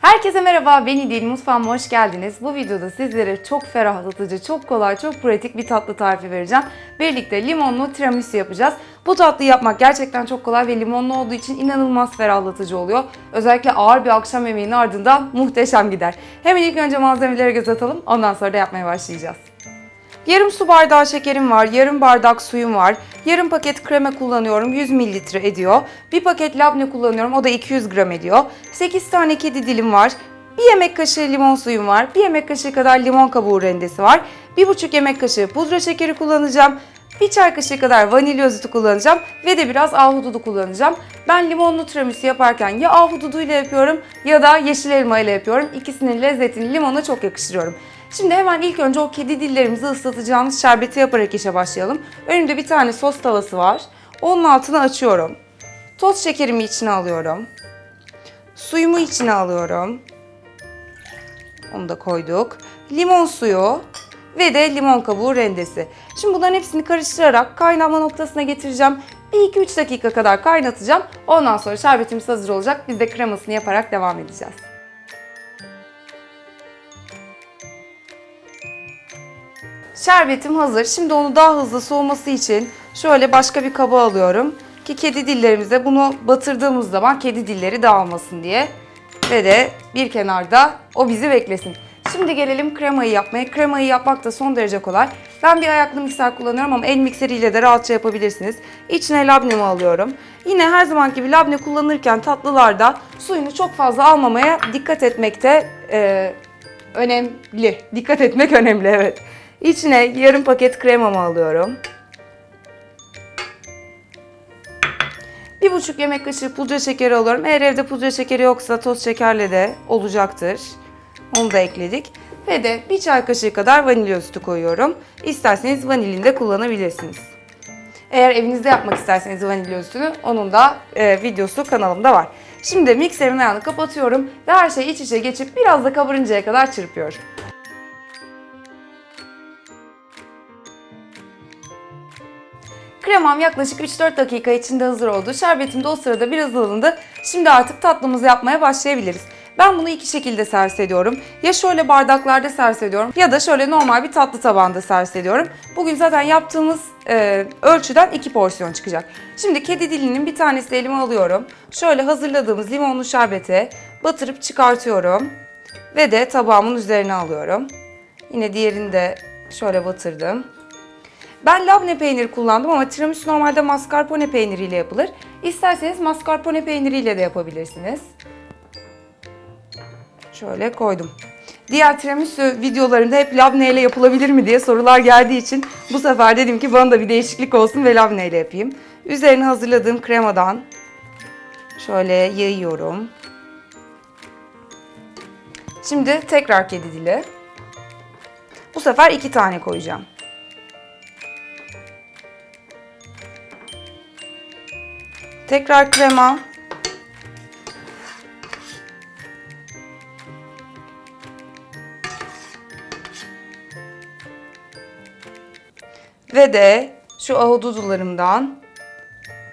Herkese merhaba, ben İdil Mutfağıma hoş geldiniz. Bu videoda sizlere çok ferahlatıcı, çok kolay, çok pratik bir tatlı tarifi vereceğim. Birlikte limonlu tiramisu yapacağız. Bu tatlıyı yapmak gerçekten çok kolay ve limonlu olduğu için inanılmaz ferahlatıcı oluyor. Özellikle ağır bir akşam yemeğinin ardından muhteşem gider. Hemen ilk önce malzemelere göz atalım, ondan sonra da yapmaya başlayacağız. Yarım su bardağı şekerim var, yarım bardak suyum var, yarım paket krema kullanıyorum 100 mililitre ediyor. Bir paket labne kullanıyorum o da 200 gram ediyor. 8 tane kedi dilim var. Bir yemek kaşığı limon suyum var. Bir yemek kaşığı kadar limon kabuğu rendesi var. Bir buçuk yemek kaşığı pudra şekeri kullanacağım. Bir çay kaşığı kadar vanilya özütü kullanacağım ve de biraz ahududu kullanacağım. Ben limonlu tiramisu yaparken ya ahududu ile yapıyorum ya da yeşil elma ile yapıyorum. İkisinin lezzetini limona çok yakıştırıyorum. Şimdi hemen ilk önce o kedi dillerimizi ıslatacağımız şerbeti yaparak işe başlayalım. Önümde bir tane sos tavası var. Onun altını açıyorum. Toz şekerimi içine alıyorum. Suyumu içine alıyorum. Onu da koyduk. Limon suyu ve de limon kabuğu rendesi. Şimdi bunların hepsini karıştırarak kaynama noktasına getireceğim. Bir 2-3 dakika kadar kaynatacağım. Ondan sonra şerbetimiz hazır olacak. Biz de kremasını yaparak devam edeceğiz. Şerbetim hazır. Şimdi onu daha hızlı soğuması için şöyle başka bir kaba alıyorum. Ki kedi dillerimize bunu batırdığımız zaman kedi dilleri dağılmasın diye. Ve de bir kenarda o bizi beklesin. Şimdi gelelim kremayı yapmaya. Kremayı yapmak da son derece kolay. Ben bir ayaklı mikser kullanıyorum ama el mikseriyle de rahatça yapabilirsiniz. İçine labnemi alıyorum. Yine her zaman gibi labne kullanırken tatlılarda suyunu çok fazla almamaya dikkat etmekte e, önemli. Dikkat etmek önemli evet. İçine yarım paket kremamı alıyorum. Bir buçuk yemek kaşığı pudra şekeri alıyorum. Eğer evde pudra şekeri yoksa toz şekerle de olacaktır. Onu da ekledik. Ve de bir çay kaşığı kadar vanilya özütü koyuyorum. İsterseniz vanilini de kullanabilirsiniz. Eğer evinizde yapmak isterseniz vanilya özütünü onun da e, videosu kanalımda var. Şimdi mikserimin ayağını kapatıyorum ve her şey iç içe geçip biraz da kabarıncaya kadar çırpıyorum. Kremam yaklaşık 3-4 dakika içinde hazır oldu. Şerbetim de o sırada biraz ılındı. Şimdi artık tatlımızı yapmaya başlayabiliriz. Ben bunu iki şekilde servis. Ya şöyle bardaklarda servis ya da şöyle normal bir tatlı tabağında servis. Bugün zaten yaptığımız e, ölçüden iki porsiyon çıkacak. Şimdi kedi dilinin bir tanesi elime alıyorum. Şöyle hazırladığımız limonlu şerbete batırıp çıkartıyorum. Ve de tabağımın üzerine alıyorum. Yine diğerini de şöyle batırdım. Ben labne peyniri kullandım ama tiramisu normalde mascarpone peyniriyle yapılır. İsterseniz mascarpone peyniriyle de yapabilirsiniz. Şöyle koydum. Diğer tiramisu videolarında hep labne yapılabilir mi diye sorular geldiği için bu sefer dedim ki bana da bir değişiklik olsun ve labne yapayım. Üzerine hazırladığım kremadan şöyle yayıyorum. Şimdi tekrar kedi dili. Bu sefer iki tane koyacağım. Tekrar krema. Ve de şu ahududularımdan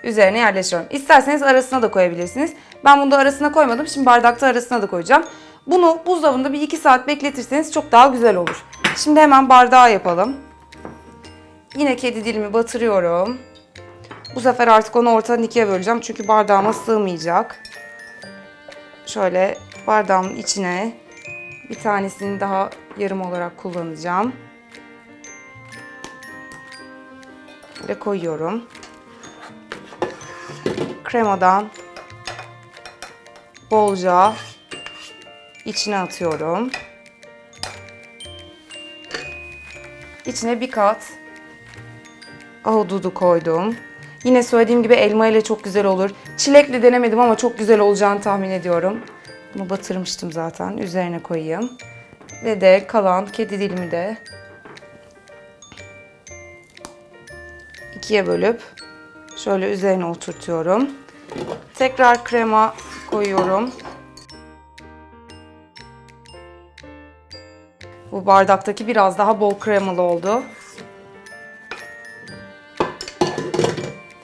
üzerine yerleştiriyorum. İsterseniz arasına da koyabilirsiniz. Ben bunu da arasına koymadım. Şimdi bardakta arasına da koyacağım. Bunu buzdolabında bir iki saat bekletirseniz çok daha güzel olur. Şimdi hemen bardağa yapalım. Yine kedi dilimi batırıyorum. Bu sefer artık onu ortadan ikiye böleceğim çünkü bardağıma sığmayacak. Şöyle bardağımın içine bir tanesini daha yarım olarak kullanacağım. Ve koyuyorum. Kremadan bolca içine atıyorum. İçine bir kat ahududu koydum. Yine söylediğim gibi elma ile çok güzel olur. Çilekle denemedim ama çok güzel olacağını tahmin ediyorum. Bunu batırmıştım zaten. Üzerine koyayım. Ve de kalan kedi dilimi de ikiye bölüp şöyle üzerine oturtuyorum. Tekrar krema koyuyorum. Bu bardaktaki biraz daha bol kremalı oldu.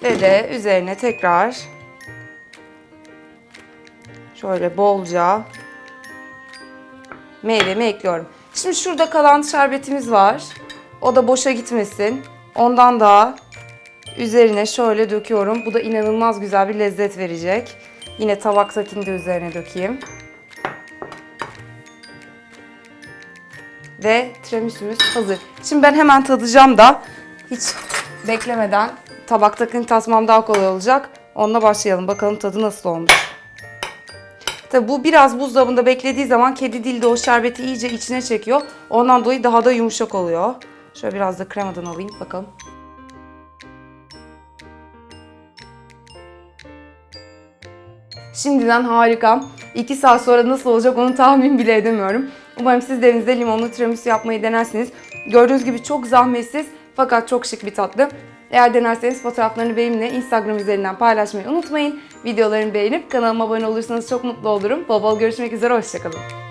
Ve de üzerine tekrar şöyle bolca meyvemi ekliyorum. Şimdi şurada kalan şerbetimiz var. O da boşa gitmesin. Ondan daha üzerine şöyle döküyorum. Bu da inanılmaz güzel bir lezzet verecek. Yine tabaktakini de üzerine dökeyim. Ve tiramisu'muz hazır. Şimdi ben hemen tadacağım da hiç beklemeden tabaktakini tatmam daha kolay olacak. Onunla başlayalım. Bakalım tadı nasıl olmuş. Tabi bu biraz buzdolabında beklediği zaman kedi dili de o şerbeti iyice içine çekiyor. Ondan dolayı daha da yumuşak oluyor. Şöyle biraz da kremadan alayım bakalım. Şimdiden harika. 2 saat sonra nasıl olacak onu tahmin bile edemiyorum. Umarım siz de evinizde limonlu tiramisu yapmayı denersiniz. Gördüğünüz gibi çok zahmetsiz fakat çok şık bir tatlı. Eğer denerseniz fotoğraflarını benimle Instagram üzerinden paylaşmayı unutmayın. Videolarımı beğenip kanalıma abone olursanız çok mutlu olurum. Bol bol görüşmek üzere, hoşçakalın.